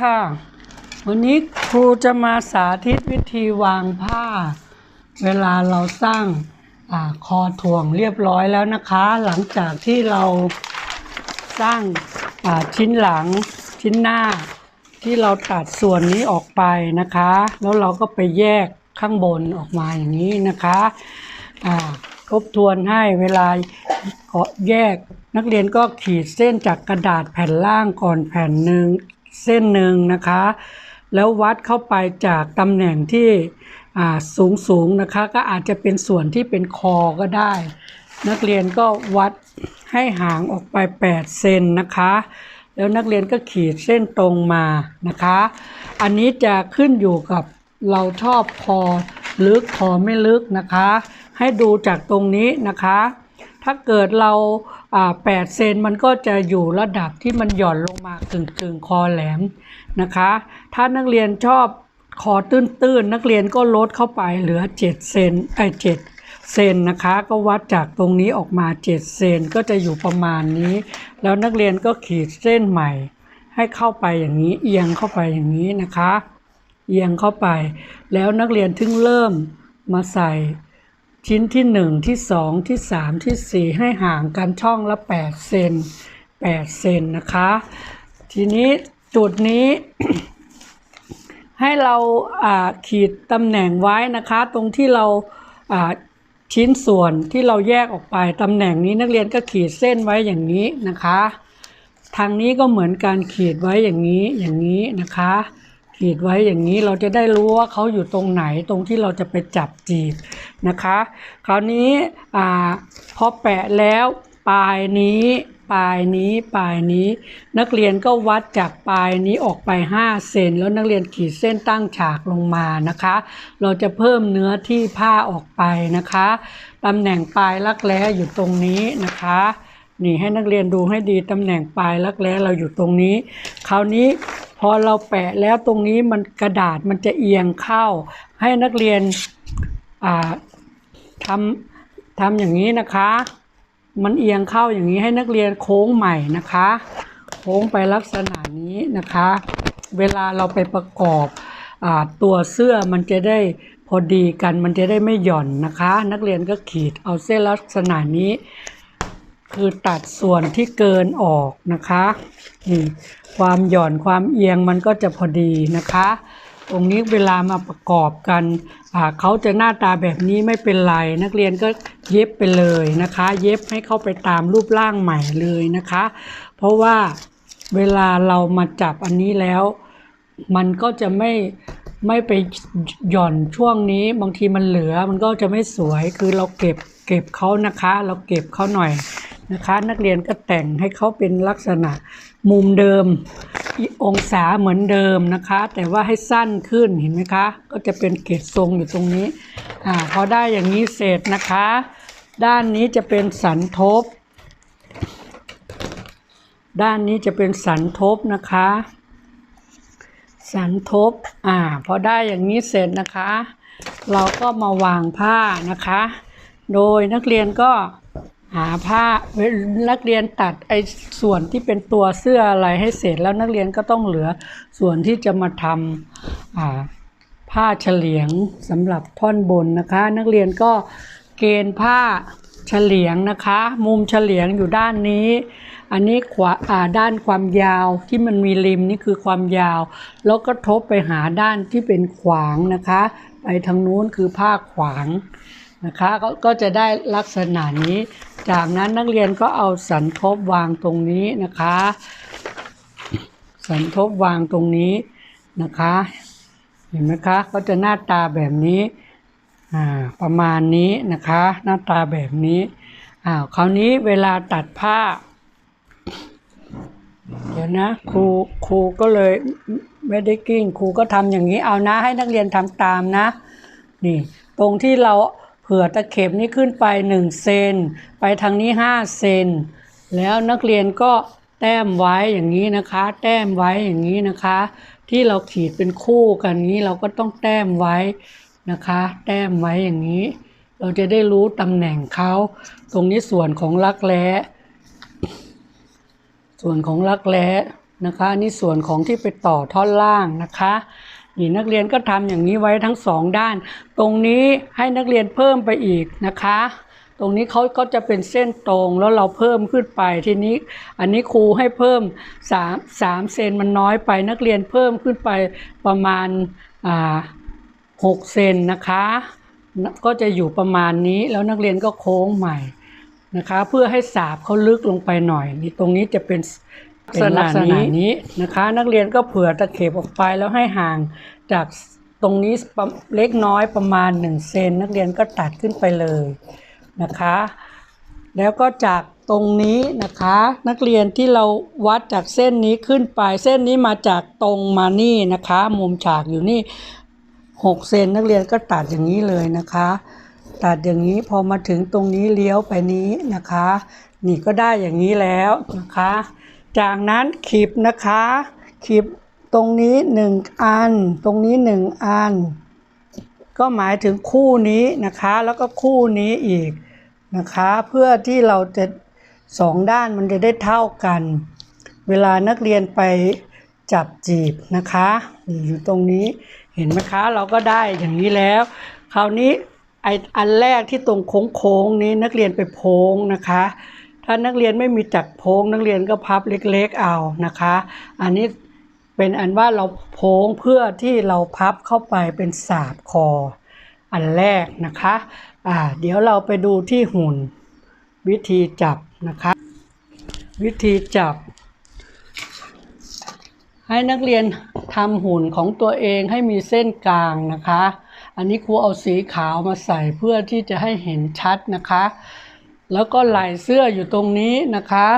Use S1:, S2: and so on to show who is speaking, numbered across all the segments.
S1: ค่ะ วันนี้ครูจะมาสาธิตวิธีวางผ้า เวลาเราสร้างอคอถ่วงเรียบร้อยแล้วนะคะ หลังจากที่เราสร้างาชิ้นหลังชิ้นหน้า ที่เราตัดส่วนนี้ออกไปนะคะ แล้วเราก็ไปแยกข้างบนออกมาอย่างนี้นะคะทบทวนให้เวลาขอแยกนักเรียนก็ขีดเส้นจากกระดาษแผ่นล่างก่อนแผ่นหนึ่ง เส้นหนึ่งนะคะ แล้ววัดเข้าไปจากตำแหน่งที่สูงสูงนะคะ ก็อาจจะเป็นส่วนที่เป็นคอก็ได้ นักเรียนก็วัดให้ห่างออกไป 8 เซนนะคะ แล้วนักเรียนก็ขีดเส้นตรงมานะคะ อันนี้จะขึ้นอยู่กับเราชอบคอลึกคอไม่ลึกนะคะ ให้ดูจากตรงนี้นะคะ ถ้าเกิดเราอ่า8เซนมันก็จะอยู่ระดับที่มันหย่อนลงมากึ่งกึ่งๆคอแหลมนะคะ ถ้านักเรียนชอบคอตื้นๆ นักเรียนก็ลดเข้าไปเหลือ7เซนไอ้เจ็ดเซนนะคะ ก็วัดจากตรงนี้ออกมา7เซนก็จะอยู่ประมาณนี้ แล้วนักเรียนก็ขีดเส้นใหม่ ให้เข้าไปอย่างนี้เอียงเข้าไปอย่างนี้นะคะ เอียงเข้าไป แล้วนักเรียนถึงเริ่มมาใส่ ชิ้นที่หนึ่งที่สองที่สามที่สี่ให้ห่างกันช่องละ 8 เซน8 เซนนะคะ ทีนี้จุดนี้ ให้เราขีดตำแหน่งไว้นะคะ ตรงที่เราชิ้นส่วนที่เราแยกออกไปตำแหน่งนี้นักเรียนก็ขีดเส้นไว้อย่างนี้นะคะ ทางนี้ก็เหมือนการขีดไว้อย่างนี้อย่างนี้นะคะ ขีดไว้อย่างนี้เราจะได้รู้ว่าเขาอยู่ตรงไหนตรงที่เราจะไปจับจีบนะคะ คราวนี้อ่าพอแปะแล้วปลายนี้ปลายนี้ปลายนี้ นักเรียนก็วัดจากปลายนี้ออกไป 5 เซนแล้วนักเรียนขีดเส้นตั้งฉากลงมานะคะ เราจะเพิ่มเนื้อที่ผ้าออกไปนะคะตำแหน่งปลายรักแร้อยู่ตรงนี้นะคะนี่ให้นักเรียนดูให้ดีตำแหน่งปลายรักแร้เราอยู่ตรงนี้ คราวนี้ พอเราแปะแล้วตรงนี้มันกระดาษมันจะเอียงเข้า ให้นักเรียนทำทำอย่างนี้นะคะ มันเอียงเข้าอย่างนี้ให้นักเรียนโค้งใหม่นะคะ โค้งไปลักษณะนี้นะคะ เวลาเราไปประกอบอตัวเสื้อมันจะได้พอดีกันมันจะได้ไม่หย่อนนะคะ นักเรียนก็ขีดเอาเส้นลักษณะนี้ คือตัดส่วนที่เกินออกนะคะนี่ความหย่อนความเอียงมันก็จะพอดีนะคะ ตรงนี้เวลามาประกอบกันเขาจะหน้าตาแบบนี้ไม่เป็นไร นักเรียนก็เย็บไปเลยนะคะ เย็บให้เข้าไปตามรูปร่างใหม่เลยนะคะ เพราะว่าเวลาเรามาจับอันนี้แล้ว มันก็จะไม่ไม่ไปหย่อนช่วงนี้ บางทีมันเหลือมันก็จะไม่สวยคือเราเก็บเก็บเขานะคะ เราเก็บเขาหน่อย นะคะนักเรียนก็แต่งให้เขาเป็นลักษณะมุมเดิม องศาเหมือนเดิมนะคะ แต่ว่าให้สั้นขึ้นเห็นไหมคะ ก็จะเป็นเกจทรงอยู่ตรงนี้อ่าพอได้อย่างนี้เสร็จนะคะ ด้านนี้จะเป็นสันทบ ด้านนี้จะเป็นสันทบนะคะ สันทบอ่าพอได้อย่างนี้เสร็จนะคะ เราก็มาวางผ้านะคะ โดยนักเรียนก็ หาผ้านักเรียนตัดไอ้ส่วนที่เป็นตัวเสื้ออะไรให้เสร็จแล้วนักเรียนก็ต้องเหลือส่วนที่จะมาทำผ้าเฉลียงสำหรับท่อนบนนะคะ นักเรียนก็เกณฑ์ผ้าเฉลียงนะคะ มุมเฉลียงอยู่ด้านนี้ อันนี้ขวาด้านความยาวที่มันมีริมนี่คือความยาว แล้วก็ทบไปหาด้านที่เป็นขวางนะคะ ไปทางนู้นคือผ้าขวาง นะคะกก็จะได้ลักษณะนี้ จากนั้นนักเรียนก็เอาสันทบวางตรงนี้นะคะ สันทบวางตรงนี้นะคะ เห็นไหมคะก็จะหน้าตาแบบนี้อ่าประมาณนี้นะคะ หน้าตาแบบนี้อ้าวคราวนี้เวลาตัดผ้า เดี๋ยวนะครูครูก็เลยไม่ได้กิ้งครูก็ทำอย่างนี้เอานะ ให้นักเรียนทำตามนะ นี่ ตรงที่เรา ผื่อตะเข็บนี้ขึ้นไปหนึ่งเซน ไปทางนี้ห้าเซน แล้วนักเรียนก็แต้มไว้อย่างนี้นะคะ แต้มไว้อย่างนี้นะคะ ที่เราขีดเป็นคู่กันนี้เราก็ต้องแต้มไว้นะคะ แต้มไว้อย่างนี้ เราจะได้รู้ตำแหน่งเขาตรงนี้ส่วนของรักแร้ส่วนของรักแร้นะคะนี่ส่วนของที่ไปต่อท่อนล่างนะคะ นี่นักเรียนก็ทำอย่างนี้ไว้ทั้งสองด้าน ตรงนี้ให้นักเรียนเพิ่มไปอีกนะคะ ตรงนี้เขาก็จะเป็นเส้นตรงแล้วเราเพิ่มขึ้นไปทีนี้ อันนี้ครูให้เพิ่ม3 3เซนมันน้อยไป นักเรียนเพิ่มขึ้นไปประมาณอ่า6เซนนะคะ ก็จะอยู่ประมาณนี้แล้วนักเรียนก็โค้งใหม่นะคะ เพื่อให้สาบเขาลึกลงไปหน่อยนี่ตรงนี้จะเป็น เป็นลักษณะนี้นะคะ นักเรียนก็เผื่อตะเข็บออกไปแล้วให้ห่างจากตรงนี้เล็กน้อยประมาณ1เซนนักเรียนก็ตัดขึ้นไปเลยนะคะ แล้วก็จากตรงนี้นะคะ นักเรียนที่เราวัดจากเส้นนี้ขึ้นไป เส้นนี้มาจากตรงมานี่นะคะ มุมฉากอยู่นี่6เซนนักเรียนก็ตัดอย่างนี้เลยนะคะ ตัดอย่างนี้พอมาถึงตรงนี้เลี้ยวไปนี้นะคะ นี่ก็ได้อย่างนี้แล้วนะคะ จากนั้นขีบนะคะขีบตรงนี้ 1 อัน ตรงนี้ 1 อัน ก็หมายถึงคู่นี้นะคะ แล้วก็คู่นี้อีกนะคะ เพื่อที่เราจะสองด้านมันจะได้เท่ากัน เวลานักเรียนไปจับจีบนะคะนี่อยู่ตรงนี้เห็นไหมคะเราก็ได้อย่างนี้แล้ว คราวนี้ไออันแรกที่ตรงโค้งๆนี้นักเรียนไปโพงนะคะ ถ้านักเรียนไม่มีจักรโพงนักเรียนก็พับเล็กๆเอานะคะ อันนี้เป็นอันว่าเราโพงเพื่อที่เราพับเข้าไปเป็นสาบคอ อันแรกนะคะอ่าเดี๋ยวเราไปดูที่หุ่น วิธีจับนะคะ วิธีจับ ให้นักเรียนทำหุ่นของตัวเองให้มีเส้นกลางนะคะ อันนี้ครูเอาสีขาวมาใส่เพื่อที่จะให้เห็นชัดนะคะ แล้วก็ไหล่เสื้ออยู่ตรงนี้นะคะ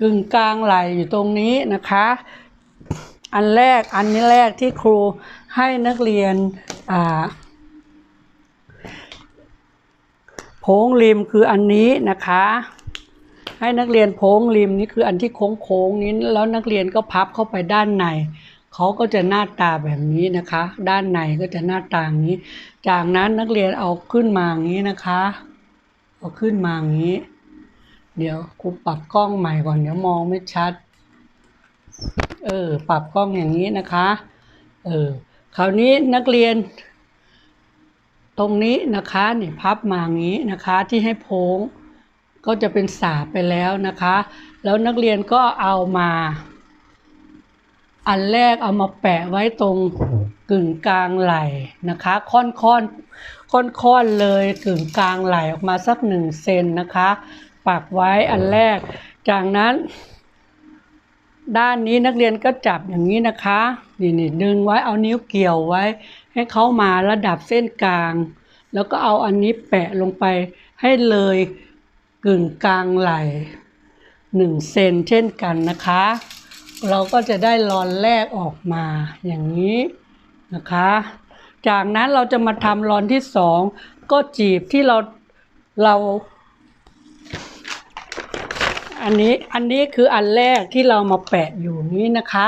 S1: กึ่งกลางไหล่อยู่ตรงนี้นะคะ อันแรกอันนี้แรกที่ครูให้นักเรียนอ่าโพงริมคืออันนี้นะคะ ให้นักเรียนโพงริมนี่คืออันที่โค้งๆนี้แล้วนักเรียนก็พับเข้าไปด้านในเขาก็จะหน้าตาแบบนี้นะคะ ด้านในก็จะหน้าตาอย่างนี้ จากนั้นนักเรียนเอาขึ้นมาอย่างนี้นะคะ เอขึ้นมาอย่างนี้ เดี๋ยวครูปรับกล้องใหม่ก่อนเดี๋ยวมองไม่ชัด เออ ปรับกล้องอย่างนี้นะคะ เออ คราวนี้นักเรียน ตรงนี้นะคะนี่พับมาอย่างนี้นะคะที่ให้โพ้งก็จะเป็นสาไปแล้วนะคะ แล้วนักเรียนก็เอามา อันแรกเอามาแปะไว้ตรงกึ่งกลางไหล่นะคะ ค่อนค่อนค่อน ค่อนๆเลยกึ่งกลางไหลออกมาสักหนึ่งเซนนะคะ ปักไว้อันแรก จากนั้นด้านนี้นักเรียนก็จับอย่างนี้นะคะ นี่นี่ดึงไว้เอานิ้วเกี่ยวไว้ ให้เขามาระดับเส้นกลาง แล้วก็เอาอันนี้แปะลงไปให้เลยกึ่งกลางไหลหนึ่งเซนเช่นกันนะคะ เราก็จะได้รอนแรกออกมาอย่างนี้นะคะ จากนั้นเราจะมาทำรอนที่สองก็จีบที่เราเรา อันนี้อันนี้คืออันแรกที่เรามาแปะอยู่นี้นะคะ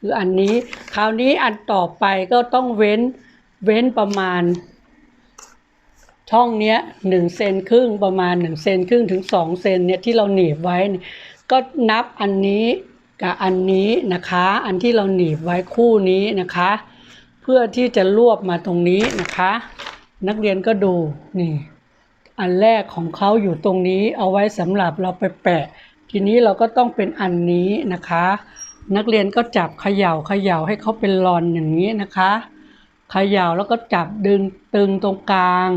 S1: คืออันนี้คราวนี้อันต่อไปก็ต้องเว้นเว้นประมาณ ช่องเนี้ยหนึ่งเซนครึ่งประมาณหนึ่งเซนครึ่งถึงสองเซนเนี่ยที่เราหนีบไว้ ก็นับอันนี้กับอันนี้นะคะ อันที่เราหนีบไว้คู่นี้นะคะ เพื่อที่จะรวบมาตรงนี้นะคะ นักเรียนก็ดูนี่ อันแรกของเขาอยู่ตรงนี้เอาไว้สำหรับเราไปแปะ ทีนี้เราก็ต้องเป็นอันนี้นะคะ นักเรียนก็จับเขย่าเขย่าให้เขาเป็นรอนอย่างนี้นะคะเขย่าแล้วก็จับดึงตึงตรงกลาง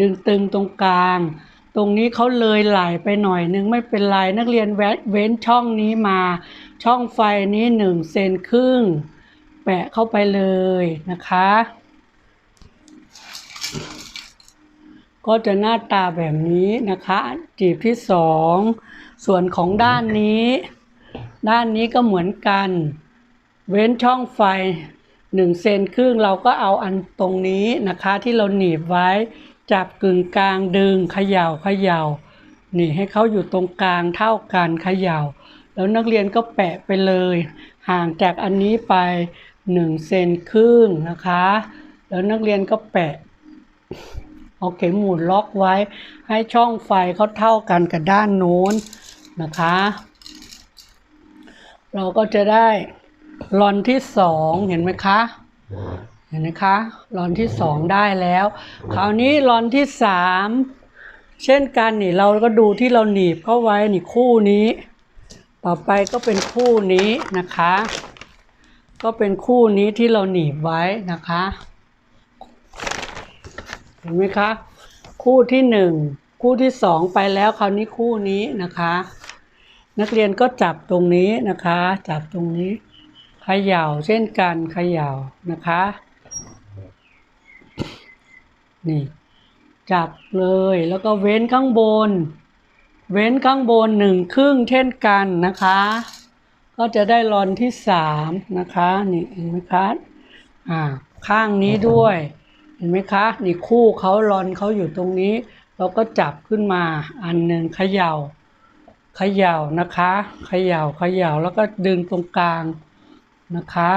S1: ดึงตึงตรงกลาง ตรงนี้เขาเลยไหลไปหน่อยนึงไม่เป็นไรนักเรียนแวะเว้นช่องนี้มา ช่องไฟนี้หนึ่งเซนครึ่งะเข้าไปเลยนะคะ ก็จะหน้าตาแบบนี้นะคะ จีบที่สองส่วนของด้านนี้ ด้านนี้ก็เหมือนกัน เว้นช่องไฟหนึ่งเซนครึ่งเราก็เอาอันตรงนี้นะคะที่เราหนีบไว้ จับกึ่งกลางดึงเขย่าเขย่านี่ให้เขาอยู่ตรงกลางเท่ากันเขย่า แล้วนักเรียนก็แปะไปเลย ห่างจากอันนี้ไป หนึ่งเซนครึ่งนะคะ แล้วนักเรียนก็แปะเอาเข็มหมุนล็อกไว้ ให้ช่องไฟเขาเท่ากันกับด้านโน้นนะคะ เราก็จะได้ลอนที่สองเห็นไหมคะเห็นไหมคะลอนที่สองได้แล้ว คราวนี้ลอนที่สามเช่นกันนี่เราก็ดูที่เราหนีบเข้าไว้นี่คู่นี้ ต่อไปก็เป็นคู่นี้นะคะ ก็เป็นคู่นี้ที่เราหนีบไว้นะคะ เห็นไหมคะ คู่ที่หนึ่งคู่ที่สองไปแล้วคราวนี้คู่นี้นะคะ นักเรียนก็จับตรงนี้นะคะ จับตรงนี้เขย่าเช่นกันเขย่านะคะ นี่จับเลยแล้วก็เว้นข้างบน เว้นข้างบนหนึ่งครึ่งเช่นกันนะคะ ก็จะได้รอนที่สามนะคะ นี่เห็นไหมคะอ่าข้างนี้ด้วย เห็นไหมคะ นี่คู่เขารอนเขาอยู่ตรงนี้ เราก็จับขึ้นมาอันหนึ่งเขย่าเขย่านะคะเขย่าเขย่าแล้วก็ดึงตรงกลางนะคะ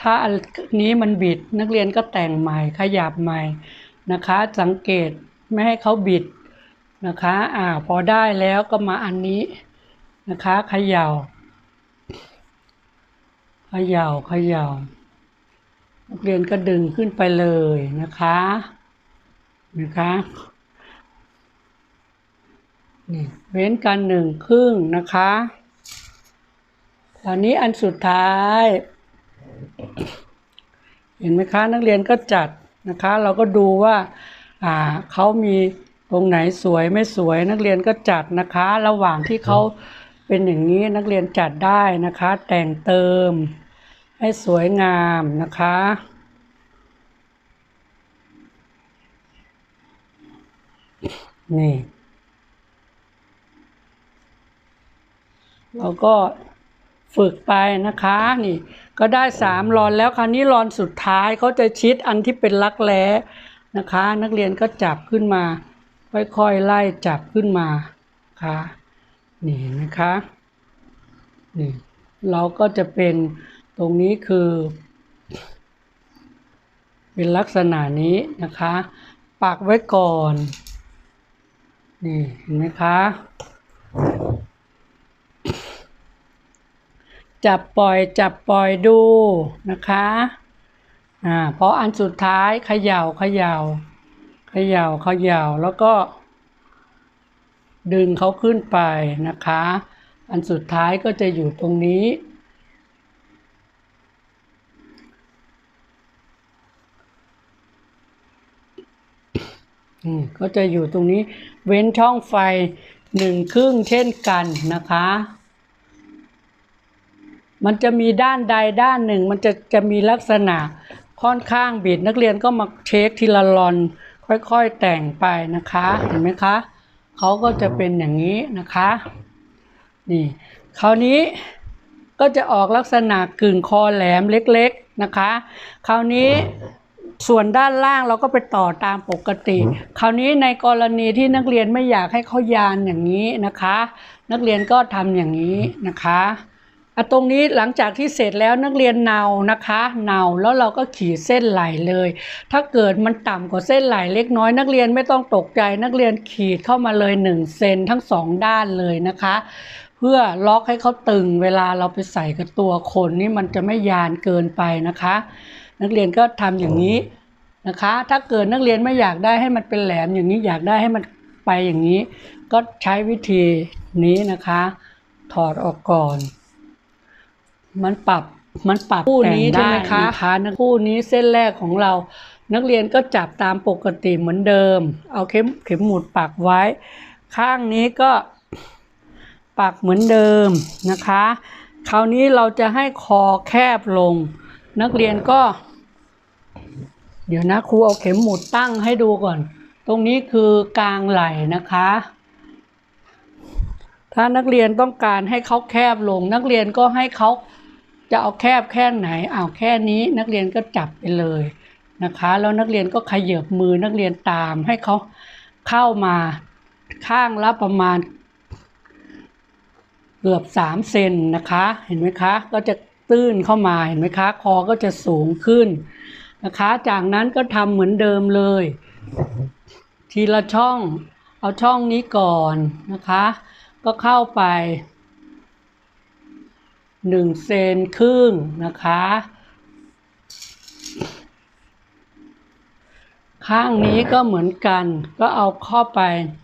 S1: ถ้าอันนี้มันบิดนักเรียนก็แต่งใหม่ขยับใหม่นะคะ สังเกตไม่ให้เขาบิดนะคะ อ่าพอได้แล้วก็มาอันนี้นะคะเขย่า ขย่าเขย่านักเรียนก็ดึงขึ้นไปเลยนะคะนะคะนี่เว้นกันหนึ่งครึ่งนะคะตอนนี้อันสุดท้าย เห็นไหมคะ นักเรียนก็จัดนะคะ เราก็ดูว่าอ่าเขามีตรงไหนสวยไม่สวย นักเรียนก็จัดนะคะ ระหว่างที่เขา เป็นอย่างนี้นักเรียนจัดได้นะคะ แต่งเติมให้สวยงามนะคะ นี่ เราก็ฝึกไปนะคะนี่ ก็ได้สามรอนแล้วคราวนี้รอนสุดท้ายเขาจะชิดอันที่เป็นลักแร้นะคะ นักเรียนก็จับขึ้นมา ค่อยๆไล่จับขึ้นมาค่ะ นี่เห็นไหมคะนี่เราก็จะเป็นตรงนี้คือ เป็นลักษณะนี้นะคะ ปักไว้ก่อน นี่เห็นไหมคะจับปล่อยจับปล่อยดูนะคะอ่าพราะอันสุดท้ายเขย่าเขย่าเขย่าเขย่าแล้วก็ ดึงเขาขึ้นไปนะคะ อันสุดท้ายก็จะอยู่ตรงนี้อืมก็จะอยู่ตรงนี้เว้นช่องไฟหนึ่งครึ่งเช่นกันนะคะ มันจะมีด้านใดด้านหนึ่ง มันจะจะมีลักษณะค่อนข้างบิดนักเรียนก็มาเช็คทีละลอน ค่อยๆแต่งไปนะคะ เห็นไหมคะ เขาก็จะเป็นอย่างนี้นะคะนี่คราวนี้ก็จะออกลักษณะกึ่งคอแหลมเล็กๆนะคะ คราวนี้ส่วนด้านล่างเราก็ไปต่อตามปกติ คราวนี้ในกรณีที่นักเรียนไม่อยากให้เขายานอย่างนี้นะคะ นักเรียนก็ทำอย่างนี้นะคะอะ ตรงนี้หลังจากที่เสร็จแล้วนักเรียนเนานะคะเนาแล้วเราก็ขีดเส้นไหลเลย ถ้าเกิดมันต่ำกว่าเส้นไหลเล็กน้อย นักเรียนไม่ต้องตกใจ นักเรียนขีดเข้ามาเลย1เซนทั้งสองด้านเลยนะคะ เพื่อล็อกให้เขาตึงเวลาเราไปใส่กับตัวคนนี่มันจะไม่ยานเกินไปนะคะ นักเรียนก็ทำอย่างนี้นะคะ ถ้าเกิดนักเรียนไม่อยากได้ให้มันเป็นแหลมอย่างนี้อยากได้ให้มันไปอย่างนี้ ก็ใช้วิธีนี้นะคะ ถอดออกก่อน มันปรับมันปรับคู่นี้ใช่ไหมคะคะคู่นี้เส้นแรกของเรา นักเรียนก็จับตามปกติเหมือนเดิม เอาเข็มเข็มหมุดปักไว้ ข้างนี้ก็ปักเหมือนเดิมนะคะ คราวนี้เราจะให้คอแคบลง นักเรียนก็ เดี๋ยวนะครูเอาเข็มหมุดตั้งให้ดูก่อน ตรงนี้คือกลางไหล่นะคะ ถ้านักเรียนต้องการให้เขาแคบลง นักเรียนก็ให้เขา จะเอาแคบแค่ไหนเอาแค่นี้นักเรียนก็จับไปเลยนะคะแล้วนักเรียนก็ขยับมือนักเรียนตามให้เขาเข้ามาข้างละประมาณ เกือบสามเซนนะคะ เห็นไหมคะ ก็จะตื้นเข้ามาเห็นไหมคะ คอก็จะสูงขึ้นนะคะ จากนั้นก็ทำเหมือนเดิมเลย ทีละช่อง เอาช่องนี้ก่อนนะคะ ก็เข้าไป หนึ่งเซนครึ่งนะคะ ข้างนี้ก็เหมือนกันก็เอาเข้าไป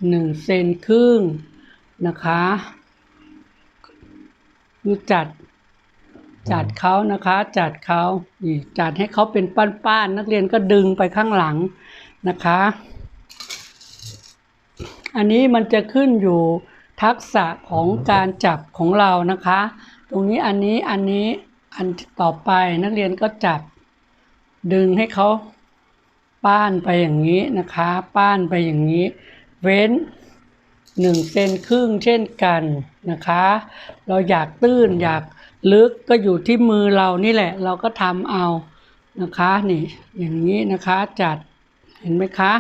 S1: หนึ่งเซนครึ่งนะคะคือจัดจัดเขานะคะ จัดเขานี่จัดให้เขาเป็นป้านๆนักเรียนก็ดึงไปข้างหลังนะคะ อันนี้มันจะขึ้นอยู่ทักษะของการจับของเรานะคะ รงนี้อันนี้อันนี้อันต่อไปนักเรียนก็จับดึงให้เขาป้านไปอย่างนี้นะคะ ป้านไปอย่างนี้ เว้นหนึ่งเซนครึ่งเช่นกันนะคะ เราอยากตื้นอยากลึกก็อยู่ที่มือเรานี่แหละ เราก็ทำเอานะคะนี่อย่างนี้นะคะจัดเห็นไหมคะ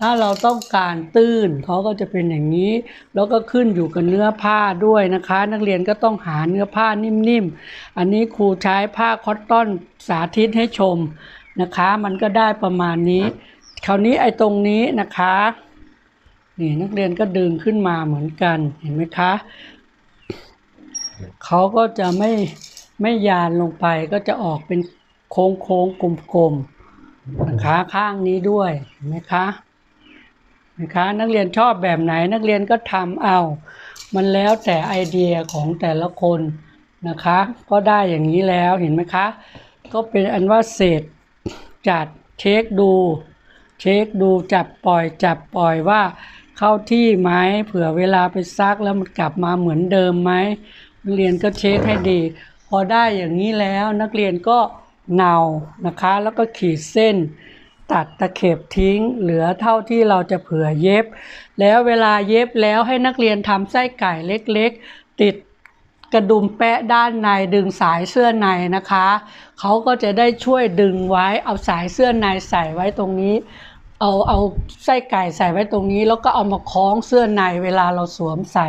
S1: ถ้าเราต้องการตื้นเขาก็จะเป็นอย่างนี้ แล้วก็ขึ้นอยู่กับเนื้อผ้าด้วยนะคะ นักเรียนก็ต้องหาเนื้อผ้านิ่มๆ อันนี้ครูใช้ผ้าคอตตอนสาธิตให้ชมนะคะ มันก็ได้ประมาณนี้ คราวนี้ไอ้ตรงนี้นะคะนี่นักเรียนก็ดึงขึ้นมาเหมือนกันเห็นไหมคะเขาก็จะไม่ไม่ยานลงไปก็จะออกเป็นโค้งโค้งๆกลมๆนะคะข้างนี้ด้วยเห็นไหมคะ นะคะนักเรียนชอบแบบไหนนักเรียนก็ทำเอา มันแล้วแต่ไอเดียของแต่ละคนนะคะ ก็ได้อย่างนี้แล้วเห็นไหมคะ ก็เป็นอันว่าเสร็จจัดเช็คดูเช็คดูจับปล่อยจับปล่อยว่าเข้าที่ไหมเผื่อเวลาไปซักแล้วมันกลับมาเหมือนเดิมไหมนักเรียนก็เช็คให้ดี พอได้อย่างนี้แล้วนักเรียนก็เนานะคะ แล้วก็ขีดเส้น ตัดตะเข็บทิ้ง เหลือเท่าที่เราจะเผื่อเย็บ แล้วเวลาเย็บแล้วให้นักเรียนทำไส้ไก่เล็กๆ ติดกระดุมแปะด้านในดึงสายเสื้อในนะคะ เขาก็จะได้ช่วยดึงไว้เอาสายเสื้อในใส่ไว้ตรงนี้ เอาเอาไส้ไก่ใส่ไว้ตรงนี้ แล้วก็เอามาคล้องเสื้อในเวลาเราสวมใส่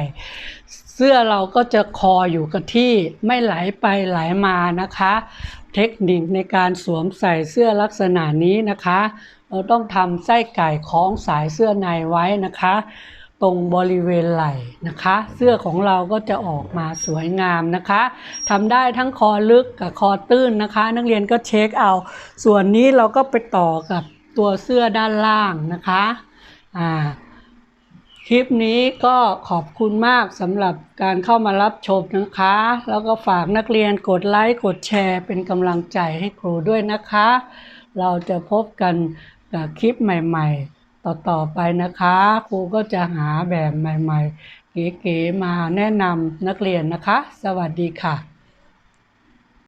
S1: สื้อเราก็จะคออยู่กับที่ไม่ไหลไปไหลมานะคะ เทคนิคในการสวมใส่เสื้อลักษณะนี้นะคะ เราต้องทำไส้ไก่คล้องสายเสื้อในไว้นะคะ ตรงบริเวณไหล่นะคะ เสื้อของเราก็จะออกมาสวยงามนะคะทำได้ทั้งคอลึกกับคอตื้นนะคะ นักเรียนก็เช็คเอา ส่วนนี้เราก็ไปต่อกับตัวเสื้อด้านล่างนะคะอ่า ลิปนี้ก็ขอบคุณมากสำหรับการเข้ามารับชมนะคะ แล้วก็ฝากนักเรียนกดไลค์กดแชร์เป็นกำลังใจให้ครูด้วยนะคะ เราจะพบกันกับคลิปใหม่ๆ ต่อๆไปนะคะ ครูก็จะหาแบบใหม่ๆ เก๋ๆมาแนะนำนักเรียนนะคะ สวัสดีค่ะ